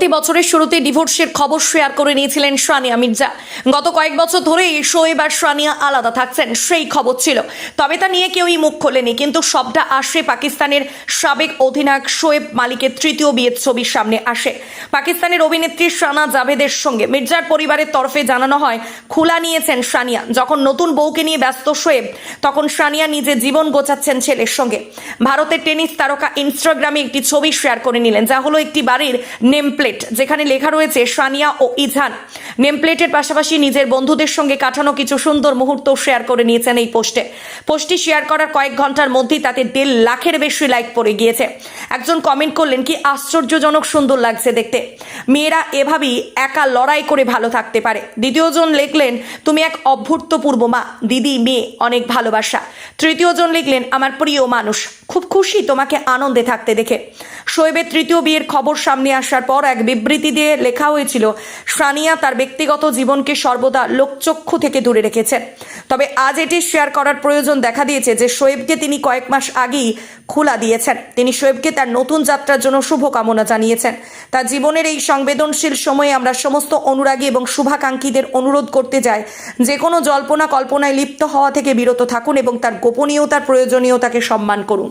চলতি বছরের শুরুতে ডিভোর্সের খবর শেয়ার করে নিয়েছিলেন সানিয়া মির্জা। গত কয়েক বছর ধরেই শোয়েব আর সানিয়া আলাদা থাকছেন, সেই খবর ছিল। তবে তা নিয়ে কেউই মুখ খোলেনি, কিন্তু সবটা আসে পাকিস্তানের সাবেক অধিনায়ক শোয়েব মালিকের তৃতীয় বিয়ের ছবির সামনে আসে। পাকিস্তানের অভিনেত্রী সানা জাভেদের সঙ্গে মির্জার পরিবারের তরফে জানানো হয়, খোলা নিয়েছেন সানিয়া যখন নতুন বউকে নিয়ে ব্যস্ত শোয়েব, তখন সানিয়া নিজে জীবন গোছাচ্ছেন ছেলের সঙ্গে। ভারতের টেনিস তারকা ইনস্টাগ্রামে একটি ছবি শেয়ার করে নিলেন, যা হলো একটি বাড়ির নেম প্লেট যেখানে লেখা রয়েছে সানিয়া ও ইজান। নেম প্লেটের পাশাপাশি নিজের বন্ধুদের সঙ্গে কাটানো কিছু সুন্দর মুহূর্ত শেয়ার করে নিয়েছেন এই পোস্টে। পোস্টটি শেয়ার করার কয়েক ঘণ্টার মধ্যেই তাতে দেড় লাখের বেশি লাইক পড়ে গিয়েছে। একজন কমেন্ট করলেন, কি আশ্চর্যজনক সুন্দর লাগছে দেখতে। মেয়েরা এভাবেই একা লড়াই করে ভালো থাকতে পারে। দ্বিতীয়জন লিখলেন, তুমি এক অভূতপূর্ব মা। দিদি, মেয়ে, অনেক ভালোবাসা। তৃতীয়জন লিখলেন, আমার প্রিয় মানুষ। খুব খুশি তোমাকে আনন্দে থাকতে দেখে। শোয়েবের তৃতীয় বিয়ের খবর সামনে আসার পর এক বিবৃতি দিয়ে লেখা হয়েছিল, সানিয়া তার ব্যক্তিগত জীবনকে সর্বদা লোকচক্ষু থেকে দূরে রেখেছেন। তবে আজ এটি শেয়ার করার প্রয়োজন দেখা দিয়েছে যে শোয়েবকে তিনি কয়েক মাস আগেই খোলা দিয়েছেন। তিনি শোয়েবকে তার নতুন যাত্রার জন্য শুভকামনা জানিয়েছেন। তার জীবনের এই সংবেদনশীল সময়ে আমরা সমস্ত অনুরাগী এবং শুভাকাঙ্ক্ষীদের অনুরোধ করতে যাই যে কোনো জল্পনা কল্পনায় লিপ্ত হওয়া থেকে বিরত থাকুন এবং তার গোপনীয়তার প্রয়োজনীয়তাকে সম্মান করুন।